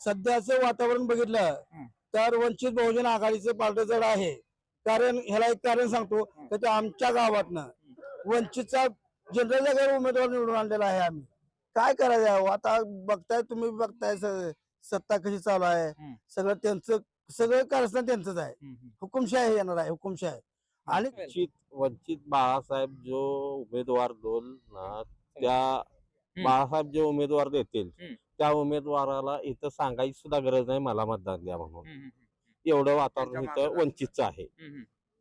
सध्याचं वातावरण बघितलं हं. तर वंचित बहुजन आघाडीचं पार्ट जड आहे कारण ह्याला एक कारण सांगतो तर ते आमच्या गावातनं वंचितचा जनरल जागेवर उमेदवार निवडून आणलेला आहे आम्ही काय करायचं आहे? आता बघताय तुम्ही बघताय सत्ता कशी चालू आहे हं. सगळं त्यांचं सगळं कारस्थान त्यांचंच आहे. हुकुमशाही येणार आहे हुकुमशाही आणि वंचित वंचित बाळासाहेब जो उमेदवार दोन ना त्या बाळासाहेब जे उमेदवार देतील. त्या उमेदवाराला इथं सांगायची सुद्धा गरज नाही मला मतदान द्या म्हणून. एवढं वातावरण इथं वंचितचं आहे.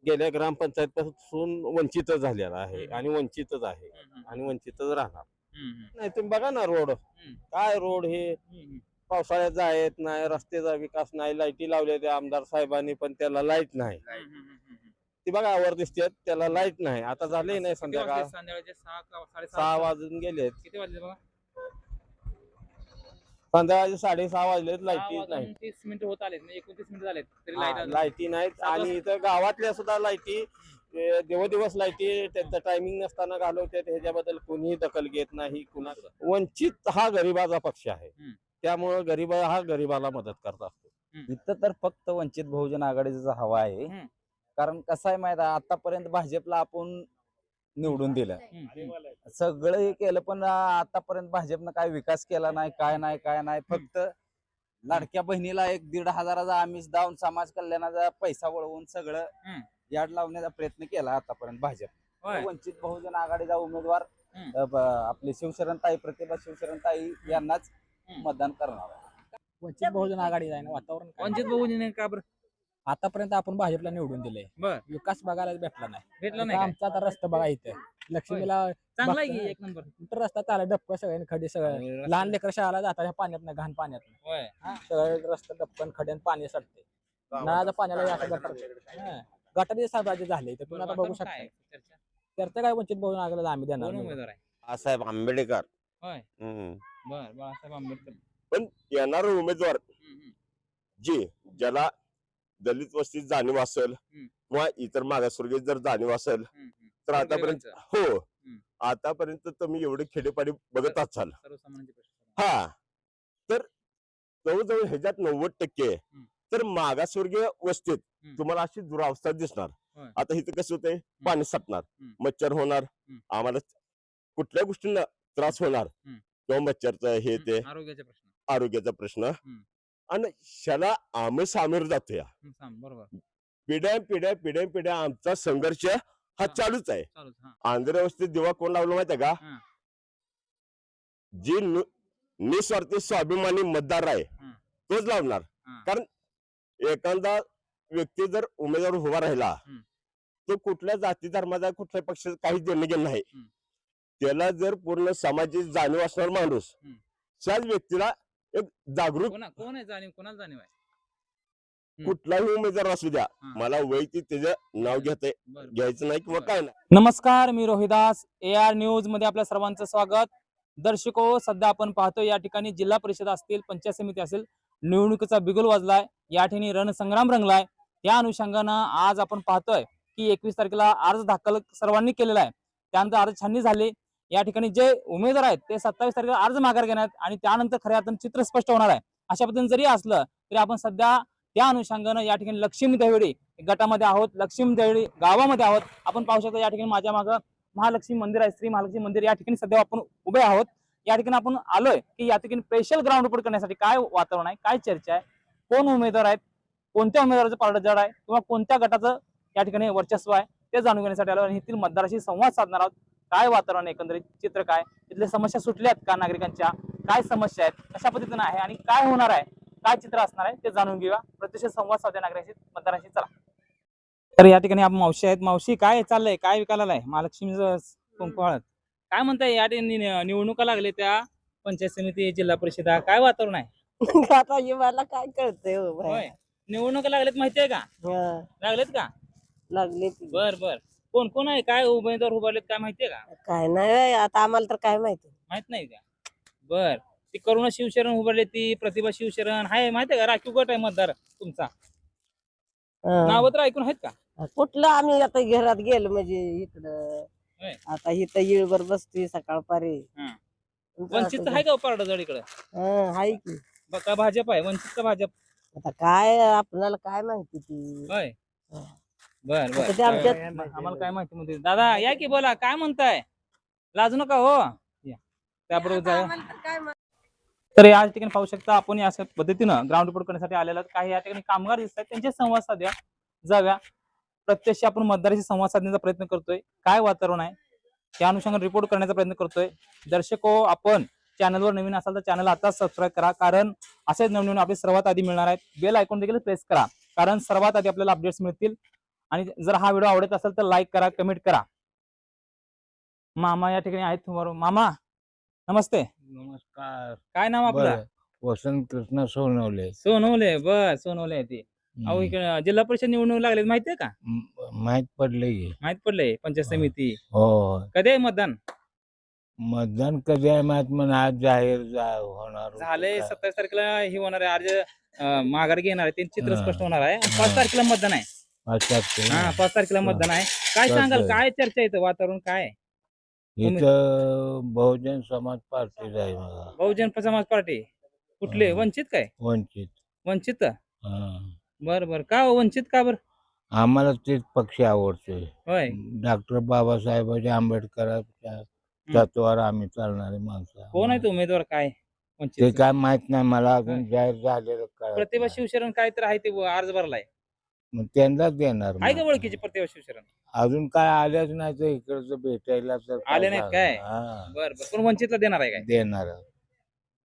गेल्या ग्रामपंचायत पासून वंचितच झालेला आहे. आणि वंचितच आहे आणि वंचितच राहणार. नाही तुम्ही बघा ना रोड. काय रोड हे? पावसाळ्यात जायत नाही रस्त्याचा विकास नाही लाईटी लावल्या त्या आमदार साहेबांनी पण त्याला लाइट नाही. ती बघा वर दिसते त्याला लाइट नाही. आता झाले नाही संध्याकाळ? सहा? वाजून गेलेत. किती वाजले बघा संध्याकाळचे साडेसहा वाजलेत सहा लाईटी नाही. तीस मिनिटं होत म्हणजे एकोणतीस मिनिटं झालेत तरी हा, लाइट नाहीत आणि इथं गावातल्या सुद्धा लाईटी दिवस लाईटी त्यांचं टायमिंग नसताना घालवतात ह्याच्याबद्दल कोणीही दखल घेत नाही कुणा वंचित हा गरिबाचा पक्ष आहे. हम्म. त्यामुळं गरीब हा गरिबाला मदत करत असतो. इथं तर फक्त वंचित बहुजन आघाडीचा हवा आहे. हम्म. कारण कसं आहे माहीत आहे आतापर्यंत भाजपला आपण निवडून दिलं. सगळं हे केलं पण आतापर्यंत भाजपनं काय विकास केला नाही काय नाही काय नाही फक्त लाडक्या बहिणीला एक दीड हजाराचा आमिष दावून समाज कल्याणाचा पैसा वळवून सगळं. याड लावण्याचा प्रयत्न केला आतापर्यंत भाजप. वंचित बहुजन आघाडीचा उमेदवार आपले शिवशरण ताई प्रतिभा शिवशरण ताई यांनाच. मतदान करणार. वंचित बहुजन आघाडी वातावरण? वंचित बहुजन का बरं आतापर्यंत आपण भाजपला निवडून दिले बर. विकास बघायला भेटला नाही. भेटलं आता नाही काय? आमचा आता रस्ता बघा इथं. लक्ष्मीला चांगला आहे की बघतोय. एक नंबर? कुठं रस्ता चालला डप्प सगळ्याने खडे सगळं. लहान लेकर शाळेला जातात ह्या पाण्यात घाण पाण्यात होय. सगळं रस्ता डप्पन खड्यान पाणी सडते नळाच्या पाण्याला या गटार गटारी साम्राज्य झाले तर तुम्ही आता बघू वातावरण शकता आहे? चर्चा? तर काय वंचित बहुजन आघाडीला आम्ही देणार कोण नाही. उमेदवार आहे? बाळासाहेब आंबेडकर. होय. हम्म. बर बाळासाहेब आंबेडकर. पण येणारा उमेदवार हम्म, हम्म. जे ज्याला दलित वस्तीत जाणीव असेल. किंवा इतर मागासवर्गीय जर जाणीव असेल. तर आतापर्यंत. हो आतापर्यंत तुम्ही एवढे खेडेपाडी बघत असाल हा तर जवळजवळ ह्याच्यात नव्वद टक्के. तर मागासवर्गीय वस्तीत. तुम्हाला अशी दुरावस्था दिसणार. आता इथं कसं होतंय पाणी साठणार हम्म. मच्छर होणार. आम्हाला कुठल्या गोष्टींना त्रास होणार. किंवा मच्छरचं हे ते आरोग्याचे प्रश्न आरोग्याचा प्रश्न हम्म. आणि ह्याला आम्ही सामीर जातो या बरोबर पिढ्या पिढ्या पिढ्या पिढ्या आमचा संघर्ष हा. चालूच आहे आंध्र व्यवस्थेत दिवा कोण लावलं माहितीये का. जी निस्वार्थी स्वाभिमानी मतदार आहे. तोच लावणार. कारण एखादा व्यक्ती जर उमेदवार उभा राहिला. तो कुठल्या जाती धर्माचा कुठल्या पक्षाचा काही देणं घेणं नाही. त्याला जर पूर्ण समाजाची जाणीव असणार माणूस. त्याच व्यक्तीला एक जागरूक कोणा कोण आहे जाणीव कोणाला जाणीव आहे. कुठलाही उमेदवार असू द्या हा. मला वैयक्तिक त्याचं नाव घेते बर. घ्यायचं नाही किंवा. काय नाही नमस्कार मी रोहिदास ए आर न्यूजमध्ये आपल्या सर्वांचं स्वागत दर्शको सध्या आपण पाहतो या ठिकाणी जिल्हा परिषद असतील पंचायत समिती असेल निवडणुकीचा बिगुल वाजलाय या ठिकाणी रणसंग्राम रंगलाय त्या अनुषंगानं आज आपण पाहतोय की एकवीस तारखेला अर्ज दाखल सर्वांनी केलेला आहे त्यानंतर अर्ज छाननी झाले या ठिकाणी जे उमेदवार आहेत ते सत्तावीस तारखेला अर्ज माघार घेणार आहेत आणि त्यानंतर खऱ्या अर्थानं चित्र स्पष्ट होणार आहे. अशा पद्धतीने जरी असलं तरी आपण सध्या त्या अनुषंगानं या ठिकाणी लक्ष्मी देवडी गटामध्ये आहोत लक्ष्मी देवडी गावामध्ये आहोत. आपण पाहू शकतो या ठिकाणी माझ्या मागं महालक्ष्मी मंदिर आहे. श्री महालक्ष्मी मंदिर या ठिकाणी सध्या आपण उभे आहोत. या ठिकाणी आपण आलोय की या ठिकाणी स्पेशल ग्राउंड रिपोर्ट करण्यासाठी काय वातावरण आहे काय चर्चा आहे कोण उमेदवार आहेत कोणत्या उमेदवाराचं पारड आहे किंवा कोणत्या गटाचं या ठिकाणी वर्चस्व आहे ते जाणून घेण्यासाठी आलो आणि येथील मतदाराशी संवाद साधणार आहोत. काय वातावरण आहे एकंदरीत? चित्र काय? इथल्या समस्या सुटल्यात का नागरिकांच्या? काय समस्या आहेत? कशा पद्धतीनं आहे आणि काय होणार आहे? काय चित्र असणार आहे? ते जाणून घेऊया. प्रत्यक्ष संवाद साध्या नागरिकांशी. मतदारांशी चला. तर या ठिकाणी आपण मावशी आहेत. मावशी काय चाललंय? काय विकायला आहे महालक्ष्मीचं कुंकू हळद काय म्हणताय? या ठिकाणी निवडणुका लागले त्या. पंचायत समिती जिल्हा परिषदा. काय वातावरण आहे? आता हे मला काय कळतंय हो. होय. निवडणुका लागलेत माहितीये का? लागलेत का? लागले ती. बर बर. कोण कोण आहे? काय उमेदवार उभारलेत काय माहितीये का? काय नाही बाई, आता आम्हाला तर काय माहिती. माहीत नाही का? बर. ती करुणा शिवशरण उभारले ती प्रतिभा शिवशरण. आहे माहितीये का? राखीव गट आहे मतदार तुमचा. हा. नाव तर ऐकून आहेत का? कुठलं आम्ही आता घरात गेलो म्हणजे इकडं. होय. आता इथं येळभर बसतोय सकाळपारी. हा. वंचित आहे का पारड जड इकडं? हा, हाय की. का भाजप आहे. वंचित का भाजप. आता काय आपल्याला काय माहिती ती? होय. बर बर. आता ते आमच्यात- काय- आम्हाला काय माहिती म्हणते? दादा या की बोला काय म्हणताय? लाजू नका हो. या. त्याबरोबर जाऊ. तर या ठिकाणी पाहू शकता आपण या अशा पद्धतीनं ग्राउंड रिपोर्ट करण्यासाठी आलेला. काही या ठिकाणी कामगार दिसत आहेत त्यांचे संवाद साधूया. जाव्या प्रत्यक्ष आपण मतदाराशी संवाद साधण्याचा प्रयत्न करतोय. काय वातावरण आहे? त्या अनुषंगाने रिपोर्ट करण्याचा प्रयत्न करतोय. दर्शक हो आपण चॅनलवर नवीन असाल तर चॅनल आता सबस्क्राईब करा. कारण असेच नवनवीन अपडेट सर्वात आधी मिळणार आहेत. बेल आयकॉन देखील प्रेस करा. कारण सर्वात आधी आपल्याला अपडेट्स मिळतील. आणि जर हा व्हिडिओ आवडत असेल तर लाईक करा कमेंट करा. मामा या ठिकाणी आहेत तुम्हाला मामा नमस्ते. नमस्कार. काय नाव आपलं? बरं. वसंत कृष्ण सोनवले. सोनवले बर सोनवले ते. अहो हम्म. इकडे जिल्हा परिषद निवडणूक लागले माहितीये का? म- माहीत पडले की माहीत पडलंय पंचायत हा. समिती. हो. कधी आहे मतदान? मतदान कधी आहे माहीत पण आज जाहीर जा- होणार होतं झालंय काय. सत्तावीस तारखेला हे होणार आहे. अर्ज अं, माघार घेणार आहे. त्यांचं चित्र हा. स्पष्ट होणार आहे. आणि पाच हा. तारखेला मतदान आहे. पाच तारखेला. हा पाच तारखेला. मतदान आहे. काय चालतंय. सांगाल? काय चर्चा येतं वातावरण? काय? आहे? इथं बहुजन समाज पार्टी आहे बहुजन समाज पार्टी? कुठले? हा. वंचित काय? वंचित. वंचित? हा. बर बर. का हो, वंचित का बर? आम्हाला तेच पक्ष आवडतोय होय. डॉक्टर बाबासाहेबांच्या आंबेडकरांच्या तत्वावर आम्ही चालणारे माणसं कोण आहे तो उमेदवार काय? ते वंचित काय माहीत नाही. मला अजून जाहीर झालेलं कळत प्रतिभा नाही. शिवशरण काय तर आहे ते अर्ज भरलाय. मग त्यांनाच देणार आहे का मग. ओळखीची प्रतिभा शिवशरण अजून काय आल्याच नाही तर इकडचं भेटायला तर काय आले नाहीत? काय? हा, बर बर. पण वंचितला देणार आहे काय? देणार.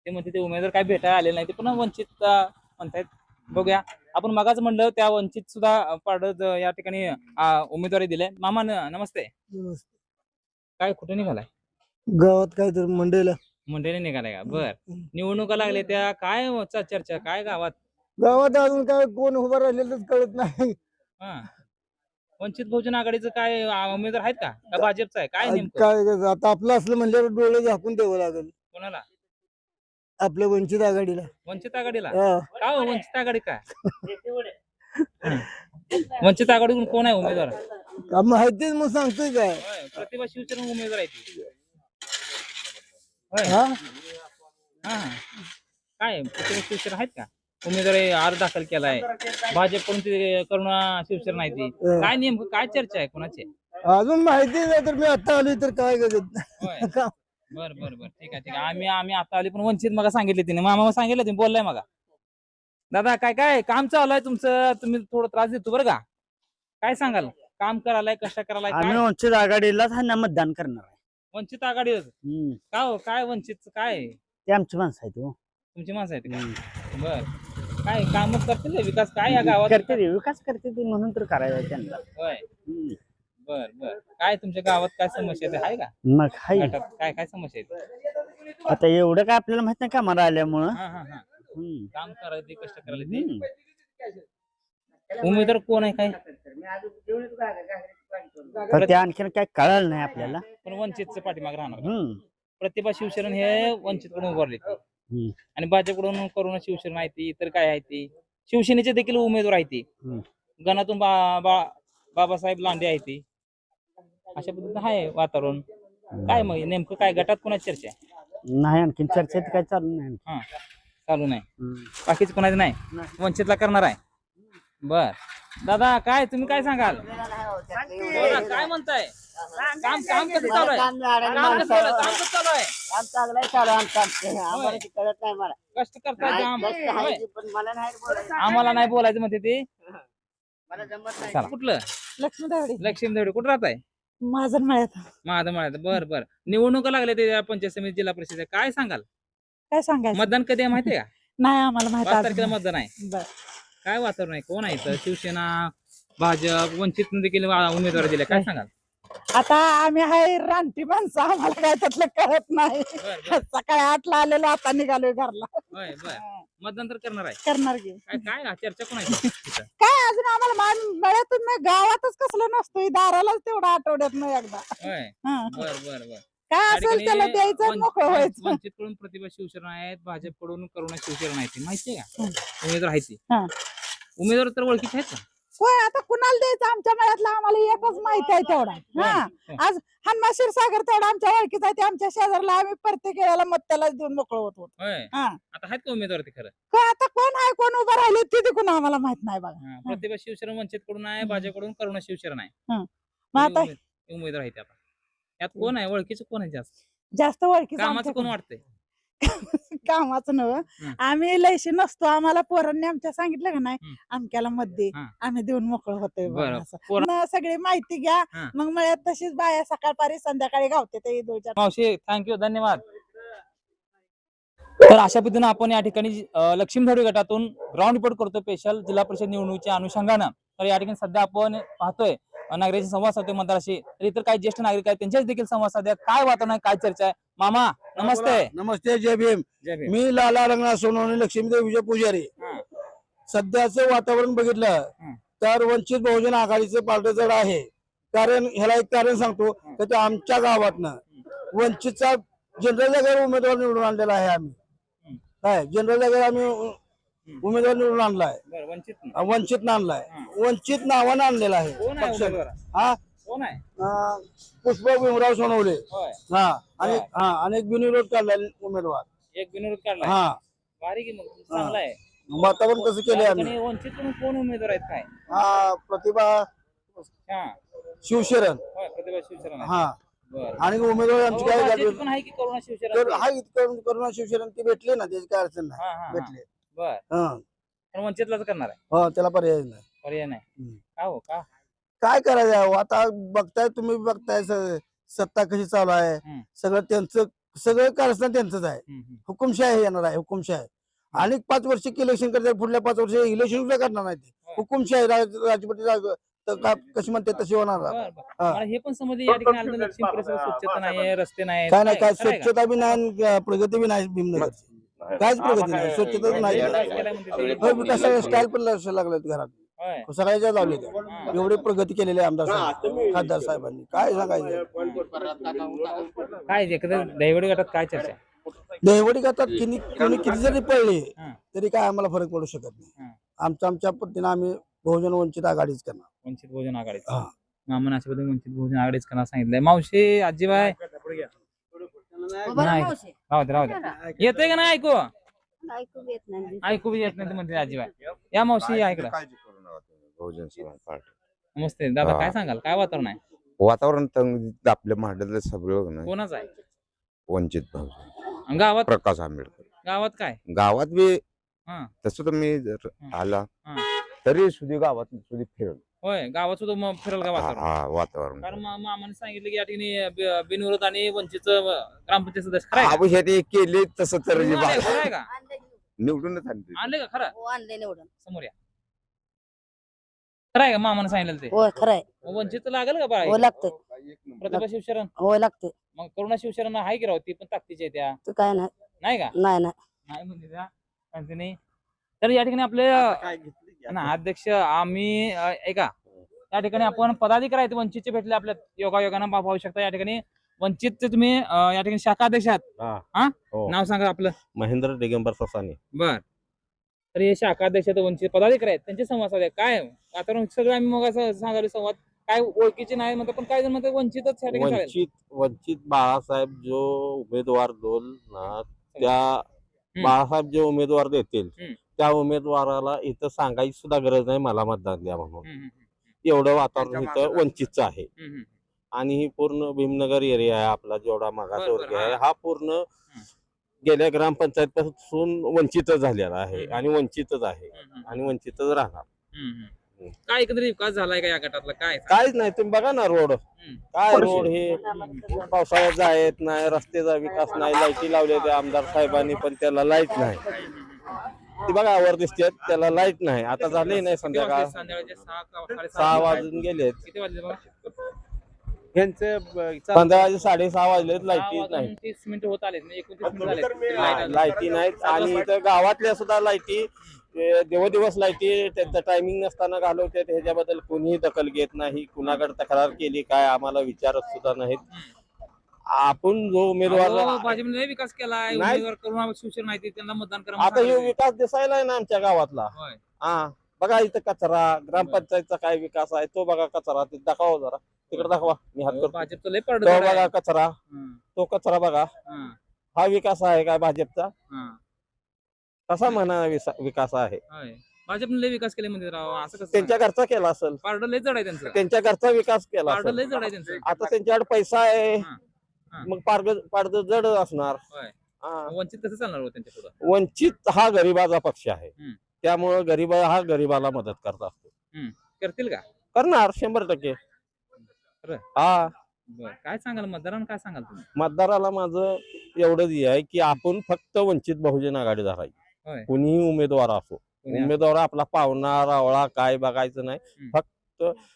ते म्हणते ते उमेदवार काय भेटायला आले नाही ते पुन्हा वंचित अं, म्हणतायत. बघूया. आपण मगाच म्हणलं त्या वंचित सुद्धा पाडत या ठिकाणी अं, उमेदवारी दिले. मामा न- नमस्ते. काय कुठे निघालाय? गावात काय तर मंडईला मंडळी निघालाय का? बर. निवडणुका लागल्या त्या. काय च- चर्चा? काय गावात? गावात अजून काय कोण उभं राहिलेलंच कळत नाही. हा. वंचित बहुजन आघाडीचं काय उमेदवार आहेत का? का भाजपचं आहे? काय नेमकं? काय आता आपलं असलं म्हणल्यावर डोळे झाकून द्यावं लागेल. कोणाला? आपल्या वंचित आघाडीला. वंचित आघाडीला? हा. का हो वंचित आघाडी काय वंचित आघाडीकडून कोण आहे उमेदवार? का माहितीच मग सांगतोय काय? होय, प्रतिभा शिवचरण उमेदवार आहे ती. होय. हा? हा. काय प्रतिभा शिवचरण आहेत का? उमेदवारी अर्ज दाखल केलाय. भाजपकडून ते करुणा शिवचरण आहे ती. काय नेमकं काय चर्चा आहे कोणाची? अजून माहिती नाही तर मी आता आली तर काय होय. बर बर बर. ठीक आहे ठीक आहे. आम्ही आम्ही आता आली पण वंचित मग सांगितले तिने. मामा सांगितलं तुम्ही बोललाय मगा. दादा काय काय? काम चालू आहे तुमचं? तुम्ही थोडं त्रास देतो बरं का? काय सांगाल? काम करायलाय कष्ट करायलाय आम्ही वंचित आघाडीलाच ह्यांना मतदान करणार आहे. वंचित आघाडी हम्म. का हो? काय वंचित काय? ते आमची माणसं आहेत हो. तुमची माणसं आहेत का? बर. काय काम करतील विकास काय या गावात? करते ते विकास करते ते म्हणून तर करायचं त्यांना. होय. हम्म. बर बर. काय तुमच्या गावात काय समस्या आहेत? आहे का? मग हाय गटात काय काय समस्या आहेत? आता एवढं काय आपल्याला माहीत नाही कामाला आल्यामुळं. हा हा हा. हम्म. काम करायचे कष्ट करायला ते. हम्म. उमेदवार कोण आहे काय? तर ते आणखीन काय कळालं नाही आपल्याला. पण वंचितचं पाठीमाग राहणार. हम्म. प्रतिभा शिवशरण हे वंचितकडून उभारले हम्म. आणि भाजपकडून करुणा शिवशरण आहे ती इतर काय आहे ती? शिवसेनेचे देखील उमेदवार आहे ती. गणातून बा बा- बाबासाहेब लांडे आहे ती. अशा पद्धतीनं आहे वातावरण. काय मग नेमकं काय गटात कोणाची चर्चा आहे? नाही आणखीन चर्चेत काय चालू नाही हा चालू नाही. बाकीच कोणाचं नाही. वंचितला करणार आहे. बर. दादा काय तुम्ही काय सांगाल? बोला, काय म्हणताय? काम काम कसं चालू आहे? काम कसं चालू आहे? काम कसं चालू आहे? काम चांगलं आहे चालू आमचं. आमचं. आम्हाला ते कळत नाही मला. कष्ट करताय काम. आहे. ते, पण मला नाही बोलायचं. आम्हाला नाही बोलायचं म्हणते ते. मला जमत नाही. चला. कुठलं? लक्ष्मी दावडे लक्ष्मी देवडे कुठं राहत आहे माझं मळ्यात माझं म्हणायचं बर बर. निवडणुका लागल्या ते पंचायत समिती जिल्हा परिषद काय सांगाल? काय सांगायचं? मतदान कधी आहे माहितीये का? नाही आम्हाला माहीत पाच तारखेला नाही. मतदान आहे. बरं. काय वातावरण आहे? कोण आहे इथं? शिवसेना भाजप वंचित देखील उमेदवार दिले. काय सांगाल? आता आम्ही आहे रानटी माणसं आम्हाला काय त्यातलं कळत नाही. बर बर. सकाळी आठला आलेलो आता निघालोय घरला. होय बर मतदान तर करणार आहे. करणार की. काय काय चर्चा कोण आहे इथं? काय अजून आम्हाला मान- मळ्यातून नाही. गावातच कसलं नसतोय. दारालाच तेवढा आठवड्यात नाही एकदा. होय. हं. बर बर बर. काय त्या असेल त्याला द्यायचं मोकळं व्हायचं? वंचित कडून प्रतिभा शिवसेना आहेत भाजपकडून करुणा शिवसेना आहेत माहितीये का? हं. उमेदवार आहेत ती. हं. उमेदवार तर ओळखीचे आहेत का होय आता कुणाला द्यायचं? आमच्या मळ्यातला आम्हाला एकच माहिती आहे तेवढा. हा हं. आज हनुमा सागर तेवढा आमच्या ओळखीचा आहे ते आमच्या शेजारला आम्ही प्रत्येक वेळेला मत त्याला देऊन मोकळ होत होतो. होय. हा. आता आहेत का उमेदवार ते खरं? आता कोण आहे कोण उभं राहिले ते देखून आम्हाला माहीत नाही बघा. हा, प्रतिभा शिवशरण वंचित कडून आहे भाजपकडून करुणा शिवशरण आहे मग आता हे उमेद- उमेदवार आहेत आता. यात कोण आहे? ओळखीचं कोण आहे जास्त? जास्त ओळखीचं कामाचं कोण वाटतंय? कामाचं नव. आम्ही लयशी नसतो. आम्हाला पोरांनी आमच्या सांगितलं का नाही. अमक्याला मत दे. हं. आम्ही देऊन मोकळ होतोय बघा बरं. असं. पोरं- मग सगळी माहिती घ्या. हं. मग मळ्यात तशीच बाया सकाळपारी संध्याकाळी गावते ते दोनच्या मावशी थँक्यू धन्यवाद. तर अशा पद्धतीनं आपण या ठिकाणी अं, लक्ष्मी धडे गटातून ग्राउंड रिपोर्ट करतो स्पेशल जिल्हा परिषद निवडणुकीच्या अनुषंगानं. तर या ठिकाणी सध्या आपण पाहतोय नागरिकांशी संवाद साधतोय मतदाराशी तर इतर काही ज्येष्ठ नागरिक आहेत त्यांच्याशी देखील संवाद साधूया. काय वातावरण आहे? काय चर्चा आहे? मामा नमस्ते. नमस्ते जय भीम. जय भीम. मी लाला रंगनाथ सोनवणे लक्ष्मीदेव विजय पुजारी. हा. सध्याचं वातावरण बघितलं हं. तर वंचित बहुजन आघाडीचं पार्ट जड आहे. कारण ह्याला एक कारण सांगतो तर ते आमच्या गावातनं वंचितचा जनरल जागेवर उमेदवार निवडून आणलेला आहे आम्ही. काय? जनरल जागेवर आम्ही उ- उमेदवार निवडून आणलाय. बरं वंचित वंचित आणलाय. वंचित नावानं आणलेला आहे. कोण आहे पक्षानं. उमेदवार? हा? कोण आहे? अं, पुष्प भीमराव सोनवले. होय. हा आणि हा अनेक बिनविरोध काढलेले उमेदवार. एक बिनविरोध काढलाय? हा. भारी की मग चांगला आहे. वातावरण कसं केलंय आम्ही? आणि वंचितकडून कोण उमेदवार आहेत काय? हा प्रतिभा हा. शिवशरण. होय प्रतिभा शिवशरण आहे. हा. बरं. आणि उमेदवार आमची काय भाजप झाली? पण आहे की करुणा शिवशरण? तर हा इतकं करुणा शिवशरण ती भेटली ना त्याची काय अडचण नाही. हा. भेटले. बर हा पण वंचितलाच करणार आहे हो त्याला पर्याय नाही पर्याय नाही हम्म. का हो का काय करायचं आहे? आता बघताय तुम्ही बघताय स- सत्ता कशी चालू आहे. सगळं त्यांचं सगळं कारस्थान त्यांचंच आहे हम्म, हम्म. हुकुमशाही येणार आहे हुकुमशाही आणि पाच वर्ष इलेक्शन करतात पुढल्या पाच वर्ष इलेक्शन सुद्धा करणार नाही ते होय. हुकुमशाही राज- राजपती राज- तर का- कशी म्हणते तशी होणार बर, आहे. बर. हा. मला हे पण समजले या ठिकाणी आलं तर लक्ष्मी परिसरात स्वच्छता नाही रस्ते नाही काय नाही काय? स्वच्छता बी नाही आणि प्रगती बी नाही भीमनगरची काहीच प्रगती नाही. स्वच्छता नाही. स्टाईल पण लक्ष लागलेत घरात? होय. सगळ्याच्या लावले एवढी प्रगती केलेली आहे आमदार साहेब खासदार साहेबांनी. काय सांगायचं? काय दैवडी गटात काय चर्चा? दहिवडी करतात किती कोणी किती जरी पडले हा. तरी काय आम्हाला फरक पडू शकत. नाही. आमच्या आमच्या पद्धतीने आम्ही बहुजन वंचित आघाडीच करणार. वंचित बहुजन आघाडीच. हा. मामन अशा पद्धतीने वंचित बहुजन आघाडीच करणार सांगितलंय. मावशी आजीबाई. नाही. राहू दे राहू दे. येतंय का नाही ऐकू? ऐकू येत नाही. ऐकू बी येत नाही ते म्हणते आजीबाई. या मावशी या इकडं. बहुजन समाज पार्टी. मस्त आहे. दादा हा. काय सांगाल? काय वातावरण आहे? वातावरण तर आपल्या महाराष्ट्रातलं सगळं नाही कोणाचं आहे? वंचित बहुजन. आणि गावात? प्रकाश आंबेडकर. गावात काय? गावात बी हा. तसं तर मी जर हा. आला हा. तरी सुधी गावात सुधी फिरल होय गावात सुद्धा मग फिरल का वातावरण? हा वातावरण. कारण मा- मामाने सांगितलं की या ठिकाणी बि- बिनविरोध आणि वंचित ग्रामपंचायत सदस्य खरं आहे का? अभिषेक हे केले तसं तर निवडून बा- आले, खरं आहे का? निवडूनच आणते आणले का? खरं? हो आणले निवडून. समोर या. खरं आहे का मामाने सांगितलं ते? होय खरंय मग वंचित लागेल का हो बाळा लागते प्रतिभा शिवशरण. होय लागते मग करुणा शिवशरण आहे की राव? ती पण ताकदीची आहे त्या. तू काय नाही. नाही का? नाही नाही. नाही म्हणते त्या. तर या ठिकाणी आपले ना अध्यक्ष आम्ही अ, ऐका या ठिकाणी आपण पदाधिकारी आहेत वंचितचे भेटले आपल्या योगा योगानं पा- पाहू शकता या ठिकाणी वंचितचे तुम्ही अ, या ठिकाणी शाखा अध्यक्ष आहात. हा. हा? हो. नाव सांगा आपलं. महेंद्र दिगंबर ससाने. बर. तर हे शाखा अध्यक्ष आहेत, वंचित पदाधिकारी आहेत त्यांचे संवाद साधे काय वातावरण सगळं आम्ही मग असं सांगायला संवाद. काय ओळखीचे नाही म्हणतात पण काय जण म्हणतात वंचितच या ठिकाणी चालेल. वंचित वंचित बाळासाहेब जो उमेदवार दोन ना त्या बाळासाहेब जे उमेदवार देतील हम्म. त्या उमेदवाराला इथं सांगायची सुद्धा गरज नाही मला मतदान द्या म्हणून. एवढं वातावरण इथं वंचितचं आहे. आणि ही पूर्ण भीमनगर एरिया आहे आपला जेवढा बरं, वर्ग आहे हा. हा पूर्ण गेल्या ग्रामपंचायत पासून वंचितच झालेला आहे. आणि वंचितच आहे आणि वंचितच राहणार. काय एकंदरीत विकास झालाय का या गटातला? काय? काहीच नाही तुम्ही बघा ना रोड. काय रोड हे? पावसाळ्यात जायत नाही रस्त्याचा विकास नाही लाईटी लावल्या त्या आमदार साहेबांनी पण त्याला लाइट नाही. ती बघा वर दिसते त्याला लाइट नाही. आता झाले नाही संध्याकाळ? संध्याकाळचे? सहा का? वाजून गेलेत. किती वाजले बघा? संध्याकाळचे साडेसहा वाजलेत सहा लाईटी वाजून नाही. तीस मिनिटं होत आले एकोणतीस मिनिटं झाले. लाईटी नाहीत. आणि इथं गावातल्या सुद्धा लाईटी ए, दिवस लाईटी त्यांचं टायमिंग नसताना घालवते ह्याच्याबद्दल कोणीही दखल घेत नाही. कुणाकडे तक्रार केली काय आम्हाला विचारत सुद्धा नाहीत. आपण जो उमेदवार भाजपने लय विकास केलाय नाही. उमेदवार करून शिवसेना माहिती त्यांना मतदान करा आता हे. विकास दिसायला आहे ना आमच्या गावातला. होय. हा बघा इथं कचरा ग्रामपंचायतचा काय विकास आहे तो बघा कचरा ते दाखवा जरा. तिकडे दाखवा मी हात करतो. भाजपचं लय पडलं तो बघा कचरा. तो कचरा बघा. हं, विकास आहे काय भाजपचा? हं. कसा म्हणा विसा- विकास आहे. भाजपने लय विकास केले म्हणजे राव असं कसं त्यांच्या घरचा केला असेल. पारडं लय जड आहे त्यांचं. त्यांच्या घरचा विकास केला पारडं लय जड आहे त्यांचं. आता त्यांच्याकडे पैसा आहे. हं. मग पारग पाडद जड असणार. होय. हा. वंचित कसं चालणार हो त्यांच्या पुढं. वंचित हा गरिबाचा पक्ष आहे. हम्म. त्यामुळे गरीब हा गरिबाला मदत करत असतो. करतील का? करणार शंभर टक्के. खरं? हा. बर. काय सांगाल? मतदारांना काय सांगाल तुम्ही? मतदाराला माझं एवढंच हे आहे की आपण फक्त वंचित बहुजन आघाडी होय. धरायची कुणीही उमेदवार असो. उमेदवार आपला पाहुणा रावळा काय बघायचं नाही. हम्म. फक्त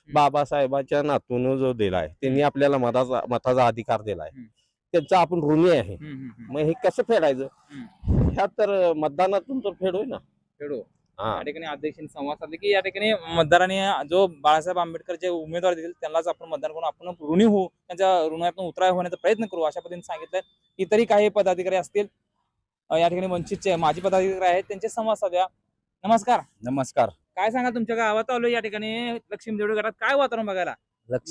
बाबासाहेबाच्या नातून जो दिलाय त्यांनी आपल्याला मताचा मताचा अधिकार दिलाय. त्यांचा आपण ऋणी आहे. मग हे कसं फेडायचं? ह्यात तर मतदानातून तर फेड होईल ना खेळू हा. या ठिकाणी अध्यक्षांनी संवाद साधले की या ठिकाणी मतदारांनी जो बाळासाहेब आंबेडकर जे उमेदवार देतील त्यांनाच आपण मतदान करून आपण ऋणी होऊ त्यांच्या ऋणातून उतराय होण्याचा प्रयत्न करू अशा पद्धतीने सांगितलंय. इतरही काही पदाधिकारी असतील या ठिकाणी वंचितचे माजी पदाधिकारी आहेत त्यांचे संवाद साधूया. नमस्कार. नमस्कार. काय सांगा तुमच्या गावात आलो या ठिकाणी? लक्ष्मी देवडे घरात काय वातावरण बघायला?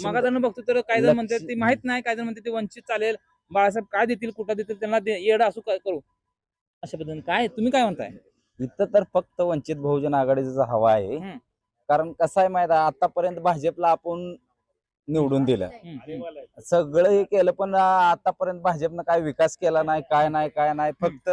मग जण बघतो तर काही जण म्हणतात लक्ष्मी- ते माहीत नाही काही जण म्हणतात ते वंचित चालेल. बाळासाहेब काय देतील कुठं देतील त्यांना दे- येड असू काय करू. अशा पद्धतीने काय तुम्ही काय म्हणताय? इथं तर फक्त वंचित बहुजन आघाडीचा हवा आहे. कारण कसं आहे माहीत आहे आतापर्यंत भाजपला आपण निवडून दिलं. सगळं हे केलं पण आतापर्यंत भाजपनं काय विकास केला नाही काय नाही काय नाही. फक्त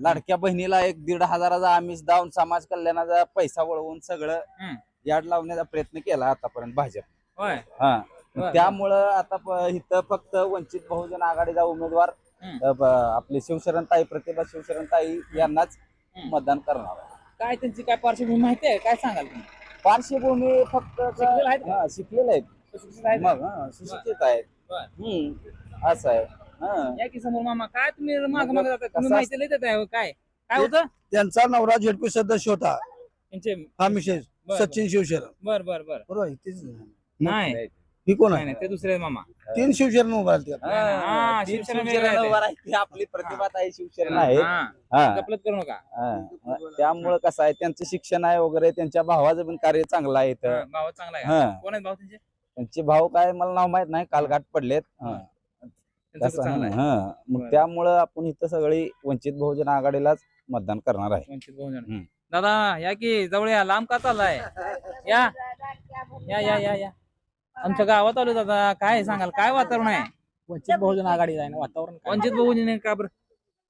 लाडक्या बहिणीला एक दीड हजाराचा आमिष दावून समाज कल्याणाचा पैसा वळवून सगळं हम्म. याड लावण्याचा प्रयत्न केला आतापर्यंत भाजप होय हा बरं. त्यामुळं आता प- इथं फक्त वंचित बहुजन आघाडीचा उमेदवार हम्म. अ, ब- आपले शिवशरणताई प्रतिभा शिवशरणताई यांनाच हम्म. मतदान करणार आहे. काय त्यांची काय पार्श्वभूमी माहिती आहे काय सांगाल तुम्ही पार्श्वभूमी फक्त शिकलेले आहेत का? हा, शिकलेले आहेत सुशिक्षित आहेत? मग हा, सुशिक्षित आहेत बरं. हम्म असं आहे. या की समोर मामा काय तुम्ही माग माग जाता तुम्ही माहिती लय देताय हो, काय? काय होतं? त्यांचा नवरा झेडपी सदस्य होता. त्यांचे हा मिसेस बर, सचिन शिवशरण बर बर बर. बरोबर आहे, तेच नाही. ही कोण नाही आहे? नाही, ते दुसरे आहेत मामा. तीन शिवशरण उभा आहेत त्यात. हा, वेगळं आहे. उभा राहते. आपली प्रतिभाताई शिवशरण आहे. हा, हा. गपलत करू नका. हा. त्यामुळं कसं आहे त्यांचं शिक्षण आहे वगैरे त्यांच्या भावाचं पण कार्य चांगलं आहे इथं. हा, भाव चांगला आहे. हा. कोण आहेत भाऊ त्यांचे त्यांचे भाव काय मला नाव माहीत नाही काल गाठ पडलेत हा. आहे. हा. मग बरं. त्यामुळं आपण इथं सगळी वंचित बहुजन आघाडीलाच मतदान करणार आहे. वंचित बहुजन. हम्म. दादा या की जवळ या. लांब का चाललाय? या. या या या या. आमच्या गावात आलो दादा. काय सांगाल? काय वातावरण आहे? वंचित बहुजन आघाडी आहे ना वातावरण काय? वंचित बहुजन आहे का बरं?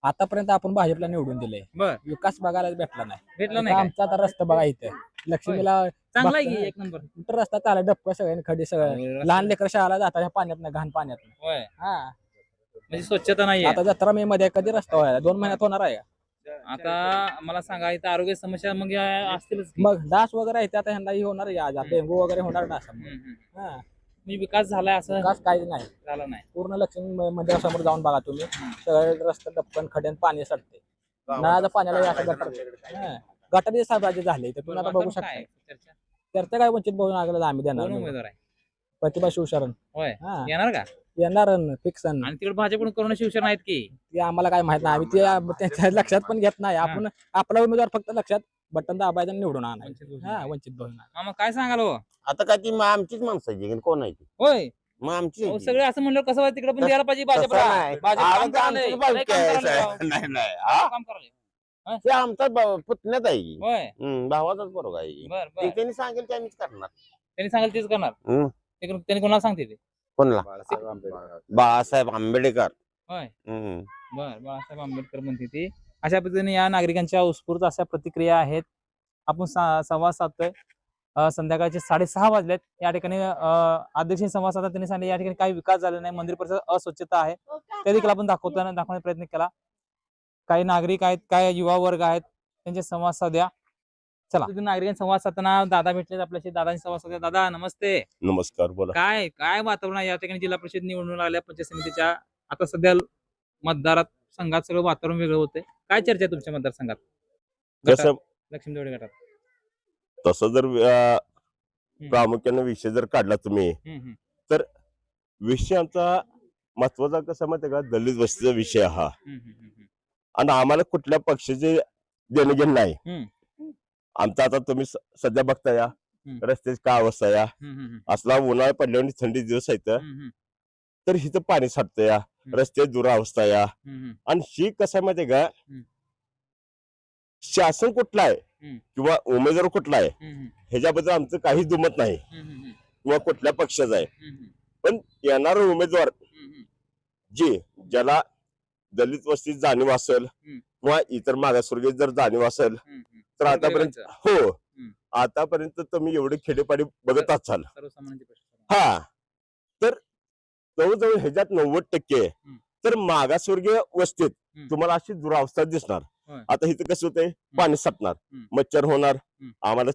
आतापर्यंत आपण भाजपला निवडून दिले. बर. विकास बघायला भेटला नाही. भेटलं आता नाही? आमचा आता रस्ता बघा इथे. लक्ष्मीला चांगला आहे की. एक नंबर? कुठं रस्ता चालला डप्प सगळ्यांनी खड्डे सगळं. लहान लेकर शाळेला जातात ह्या पाण्यात घाण पाण्यात होय. हा. म्हणजे स्वच्छता नाही आता जत्रा मे मध्ये कधी रस्ता व्हायला? दोन महिन्यात होणार आहे का? आता मला सांगा इथं आरोग्य समस्या मग या असतीलच की. मग डास वगैरे आहे ते आता ह्यांना हे होणार आहे आज. डेंगू वगैरे होणार डास हम्म, हम्म. हा. म्हणजे विकास झालाय असं विकास काही नाही. झाला नाही. पूर्ण लक्ष्मी म- मंदिरासमोर जाऊन बघा तुम्ही. सगळे रस्ते डप्पन खड्यान पाणी सडते. नळाच्या पाण्याला असं गटर हा. गटारी साहेबाचे झाले तर तुम्ही आता बघू वातावरण काय शकता आहे? चर्चा? तर काय वंचित बहुजन आघाडीला आम्ही देणार कोण नाही. उमेदवार आहे? प्रतिभा शिवशरण. होय. हा. येणार का? येणार फिक्सन आणि तिकडे भाजपकडून करोना शिवसेना आहेत की? ते आम्हाला काय माहीत नाही. आम्ही ते त्यांच्या लक्षात पण घेत नाही. आपण आपला उमेदवार फक्त लक्षात बटन दाबायचं आणि निवडून आणायचं. वंचित बहुजन. हा वंचित बहुजन मामा काय सांगाल हो? आता काय ती मग आमचीच माणसं आहे की कोण आहे ती? होय. मग आमची अहो, सगळे असं म्हणलं कसं व्हायचं तिकडे पण तसं- द्यायला पाहिजे भाजपला? नाही. भाजप काम करायलंय. आमचंच लय काम करायलंय लय हा? काम करायलंय. पुतण्यात आहे की. होय. हम्म, भावाचाच बरोबर आहे की. बर बर. ते त्यांनी सांगेल ते आम्हीच करणार. त्यांनी सांगाल तेच करणार. हम्म. ते कोण- त्यांनी कोणाला सांगते ते? कोणला? बाळासाहेब आंबेडकर. होय. हम्म. बर बाळासाहेब आंबेडकर म्हणते ती. अशा पद्धतीने या नागरिकांच्या उत्स्फूर्त अशा प्रतिक्रिया आहेत. आपण सा- संवाद साधतोय. अं, संध्याकाळचे साडेसहा वाजलेत. या ठिकाणी अं, अध्यक्षांनी संवाद साधता त्यांनी सांगितले या ठिकाणी काही विकास झाला नाही. मंदिर परिसर अस्वच्छता आहे. ते देखील आपण दाखवताना दाखवण्याचा प्रयत्न केला. काही नागरिक आहेत काय युवा वर्ग आहेत. त्यांचे संवाद साधूया. चला. नागरिकांनी संवाद साधताना दादा भेटले आपल्याशी. दादांनी संवाद साधूया. दादा नमस्ते. नमस्कार बोला. काय काय वातावरण आहे? या ठिकाणी जिल्हा परिषद निवडणूक आल्या पंचायत समितीच्या. आता सध्या मतदारात संघात सगळं वातावरण वेगळं होतंय. काय चर्चा आहे तुमच्या मतदारसंघात? कसं लक्ष्मी देवडे गटात. तसं जर प्रामुख्याने विषय जर काढला तुम्ही हम्म, हम्म, विषय आमचा महत्त्वाचा कसा माहिती का? दलित वस्तीचा विषय हा. आणि आम्हाला कुठल्या पक्षाचे देणं घेणं नाही. आमचा आता तुम्ही सध्या बघता या. रस्त्याची काय अवस्था या. असला उन्हाळा पडल्यावर थंडी दिवस आहेत तर हिथं पाणी साठतं या. रस्ते दुरावस्था या. आणि ही कसं आहे माहितीये का. शासन कुठलं आहे. किंवा उमेदवार कुठला आहे? ह्याच्याबद्दल आमचं काही दुमत नाही. किंवा कुठल्या पक्षाचा आहे. पण येणारा उमेदवार. जे ज्याला दलित वस्तीत जाणीव असेल. किंवा इतर मागासवर्गीय जर जाणीव असेल. तर आतापर्यंत. हो. आतापर्यंत तुम्ही एवढे खेडेपाडी बघत असाल हा तर जवळजवळ ह्याच्यात नव्वद टक्के. तर मागासवर्गीय वस्तीत. तुम्हाला अशी दुरावस्था दिसणार. आता इथं कसं होतंय पाणी साठणार हम्म. मच्छर होणार. आम्हाला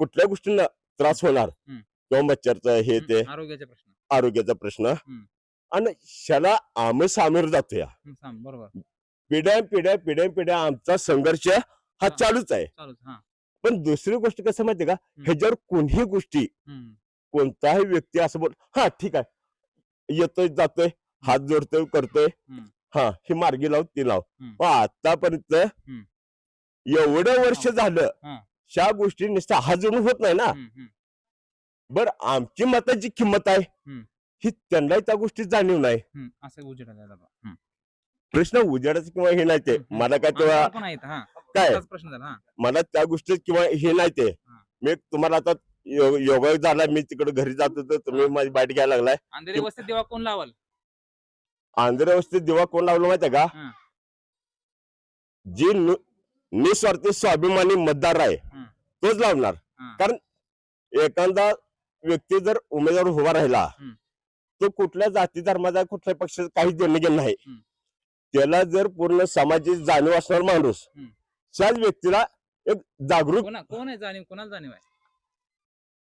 कुठल्या गोष्टींना त्रास होणार. किंवा मच्छरचं हे ते आरोग्याचे प्रश्न. आणि ह्याला आम्ही सामीर जातो या हम्म, सांग बरोबर पिढ्या पिढ्या पिढ्या पिढ्या आमचा संघर्ष हा हा. चालूच आहे हा पण दुसरी गोष्ट कसं माहितीये का ह्याच्यावर कोणीही गोष्टी हम्म, कोणताही व्यक्ती असं बोल हा ठीक आहे येतोय जातोय हात जोडतोय करतोय हम्म. हा हे मार्गी लाव ती लाव हम्म. आतापर्यंत एवढं वर्ष झालं हा. ह्या गोष्टी नुसत्या हात जोडून होत नाही ना हम्म, हम्म. बर आमची मताची किंमत आहे हम्म. ही त्यांनाही त्या गोष्टी जाणीव नाही हम्म, असं. हम्म. प्रश्न उजेडाचं किंवा हे नाही ते हम्म. मला काय तेव्हा आमच्यावर पण आहेत हा काय तोच प्रश्न झाला हा मला त्या गोष्टीत किंवा हे नाही ते हा. मी तुम्हाला आता यो- योगा झाला मी तिकडे घरी जात होतो तुम्ही माझी बाईट घ्यायला लागलाय अंधेरी वस्तीत देवा कोण लावल आंध्र अवस्थेत दिवा कोण लावलं माहितीये का हा. जी नु- निस्वार्थी स्वाभिमानी मतदार आहे हम्म. तोच लावणार हा. कारण एखादा व्यक्ती जर उमेदवार उभा राहिला हम्म. तो कुठल्या जाती धर्माचा कुठल्या पक्षाचा काही देणं घेणं नाही हम्म. त्याला जर पूर्ण समाजाची जाणीव असणार माणूस हम्म. त्याच व्यक्तीला एक जागरूक कोणा कोण आहे जाणीव कोणाला जाणीव आहे.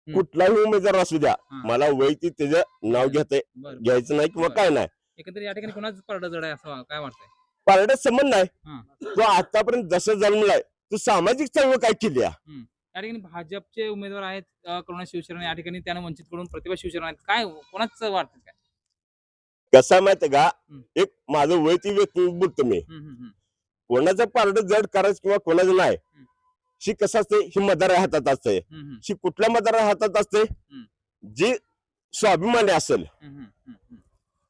कुठलाही उमेदवार असू द्या हा. मला वैयक्तिक त्याचं नाव घेते बरं घ्यायचं नाही किंवा बरं. काय नाही एकंदर या ठिकाणी कोणाच पडलं जड आहे असं काय वाटतंय पारड्यात संबंध नाही हा. तो आतापर्यंत जसं जन्मलाय तो सामाजिक चळवळ काय केली आहे? या ठिकाणी भाजपचे उमेदवार आहेत अं, करुणा शिवसेना या ठिकाणी त्यानं वंचित कडून प्रतिभा शिवसेना आहेत काय कोणाच वाटतं काय कसं आहे माहितीये का हम्म. एक माझं वैयक्तिक व्यक्ती बोलतो मी हम्म, हम्म, हम्म. कोणाचं पारड जड करायचं किंवा कोणाचं नाही. शी कसं असते? ही मतदार हातात असते. शी कुठल्या मतदार हातात असते? जी स्वाभिमानी असेल.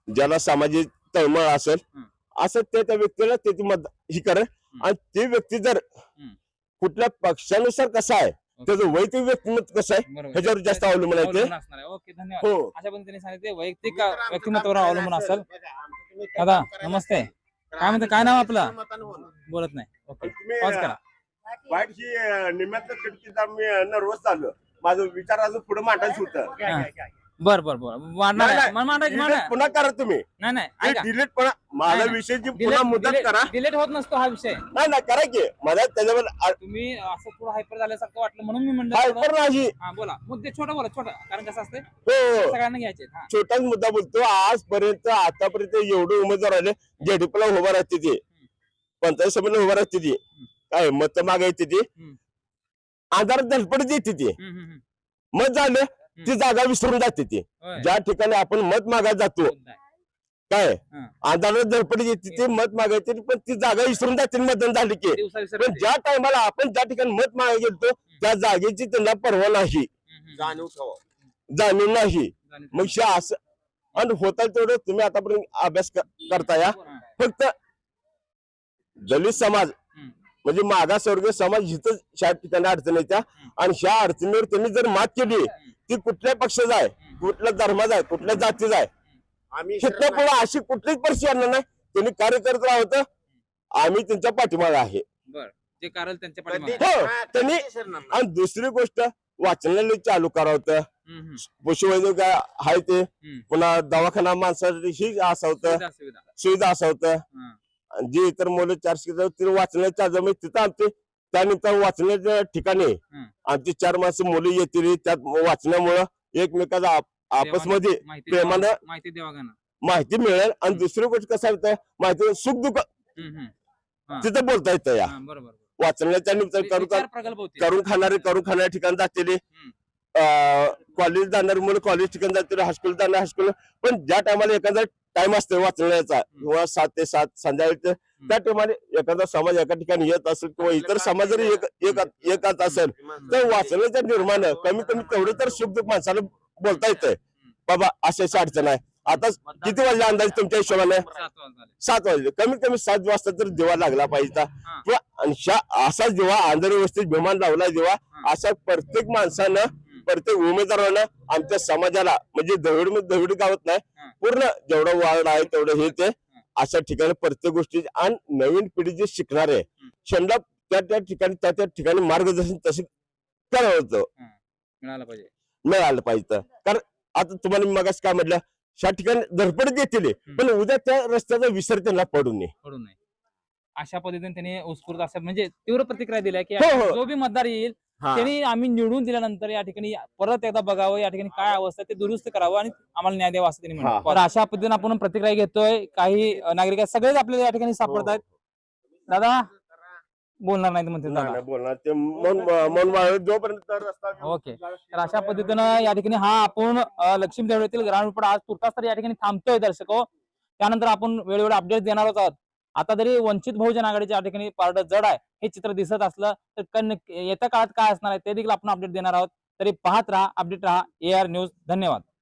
ज्याला सामाजिक तळमळ असेल. असं ते त्या व्यक्तीला ते ती मत ही करे आणि ते व्यक्ती जर. कुठल्या पक्षानुसार कसं आहे. त्याचं वैयक्तिक व्यक्तिमत्व कसं आहे. ह्याच्यावर जास्त अवलंबून आहे हो. अशा पद्धतीने सांगितले वैयक्तिक व्यक्तिमत्वावर अवलंबून असेल. दादा नमस्ते. काय म्हणते? काय नाव आपलं? बोलत नाही. ओके पॉज करा. वाईट ही निम्यात मी नर्वस झालो माझं विचार अजून पुढे मांडायचं होतं. बर बर बर. मांडणार नाही, आहे. Delete पुन्हा करा तुम्ही. नाही नाही ऐका. डिलीट पुन्हा माझ्या नाही. विषयीची पुन्हा मुदत करा. डिलेट होत नसतो हा विषय. नाही नाही करा की. मला त्याच्यावर तुम्ही असं थोडं हायपर झाल्यासारखं वाटलं म्हणून मी म्हणलं हायपर नाही. हा बोला. मुद्दे छोटा बोला छोटा. कारण कसं असते हो. सगळ्यांना घ्यायचे हा. छोटाच मुद्दा बोलतो. आजपर्यंत आतापर्यंत एवढे उमेदवार आले. जेडीपीला उभा राहते ती. पंचायत सभेला उभा राहते ती. काय मत मागायची ती. हम्म. आधार धडपड येते ती. हम्म, हम्म, हम्म. मत झालं. ती जागा विसरून जाते ती. ज्या ठिकाणी आपण मत मागायला जातो. काय. आधार धडपड येते ती मत मागायची पण ती जागा विसरून जाते मतदान झाली की. पण ज्या टायमाला आपण ज्या ठिकाणी मत मागायला गेलतो त्या जागेची त्यांना परवा नाही. जाणीव नाही. मग शे असं आणि होता तेवढं तुम्ही आतापर्यंत अभ्यास करता या फक्त दलित समाज. म्हणजे मागासवर्गीय समाज हिथं ह्या ठिकाणी अडचण येत्या आणि ह्या अडचणीवर त्यांनी जर मात केली ती कुठल्या पक्षाचा आहे? कुठल्या धर्माचा आहे? कुठल्या जातीचा आहे? हिथं पुढे अशी कुठलीच परिस्थिती आणणार नाही. त्यांनी कार्य करत राहत आम्ही त्यांच्या पाठीमागे आहे. बर. जे कारण त्यांच्या पाठीमागे हो त्यांनी आणि दुसरी गोष्ट वाचनालय चालू हम्म, हम्म. पशुवैद्यक आहे ते. पुन्हा दवाखाना माणसासाठी ही असावतं सुविधा सुविधा. सुविधा असावतं हा. आणि जे इतर मुलं चार शिकतात ते वाचण्याच्या जमीन तिथं आमचे त्यानिमित्त वाचण्याच्या ठिकाणी. आमची चार माणसं मुलं येतील त्यात वाचण्यामुळं एकमेकाचा आप- आपसमध्ये प्रेमानं माहिती माहिती मिळेल. आणि दुसरी गोष्ट कसं होतं माहिती सुख दुःख. तिथं बोलता येतं या. बरोबर वाचण्याच्या निमित्त करून करून खाणारे करून खाणाऱ्या ठिकाणी जातेली. कॉलेज जाणार मुलं कॉलेज ठिकाणी जातील हायस्कूल जाणार हायस्कूल पण ज्या टायमाला एखादा टाइम असतो वाचण्याचा किंवा सात ते सात संध्याकाळी त्या टायमाला एखादा समाज एका ठिकाणी येत असेल किंवा इतर समाज जरी एक एक- एकच असेल तर वाचण्याच्या निर्माण कमी कमी तेवढं तर शुद्ध माणसाला बोलता येतंय. बाबा अशी अशी अडचण आहे. आता किती वाजले अंदाज तुमच्या हिशोबाने? सात वाजले. कमीत कमी सात वाजता तर दिवा लागला पाहिजे. किंवा असाच दिवा आंध्र व्यवस्थेत विमान लावला दिवा अशा प्रत्येक माणसानं प्रत्येक उमेदवारानं आमच्या समाजाला म्हणजे दहिड दहिड गावात नाही. पूर्ण जेवढं वार्ड आहे तेवढं हे ते अशा ठिकाणी प्रत्येक गोष्टी आणि नवीन पिढी जे शिकणार आहे त्यांना त्या त्या ठिकाणी त्या त्या ठिकाणी मार्गदर्शन तसे करावं. होतं मिळालं पाहिजे. मिळालं पाहिजे. कारण आता तुम्हाला मग काय म्हटलं त्या ठिकाणी धडपड देतील पण उद्या त्या रस्त्याचा विसर त्यांना पडू नये. पडू नये. अशा पद्धतीने त्यांनी उत्स्फूर्त असं म्हणजे तीव्र प्रतिक्रिया दिल्या की हो, हो. जो बी मतदार येईल. त्यांनी आम्ही निवडून दिल्यानंतर या ठिकाणी परत एकदा बघावं या ठिकाणी काय अवस्था आहे ते दुरुस्त करावं आणि आम्हाला न्याय द्यावा असं त्यांनी हा. म्हणलं तर अशा पद्धतीने आपण प्रतिक्रिया घेतोय. काही नागरिक आहेत सगळेच आपल्याला या ठिकाणी सापडत आहेत. दादा? बोलणार नाही म्हणते दादा. बोलणार. ते मन जोपर्यंत ओके. तर अशा पद्धतीनं या ठिकाणी हा आपण लक्ष्मी देवळीतील ग्राउंड रिपोर्ट आज तुर्तास तर या ठिकाणी थांबतोय दर्शको. त्यानंतर आपण वेळोवेळी अपडेट देणार आहोत. आता जरी वंचित बहुजन आघाडीच्या ठिकाणी पारड जड आहे. हे चित्र दिसत असलं तर येत्या काळात काय असणार आहे ते देखील आपण अपडेट देणार आहोत. तरी पाहत राहा अपडेट राहा. ए आर न्यूज धन्यवाद.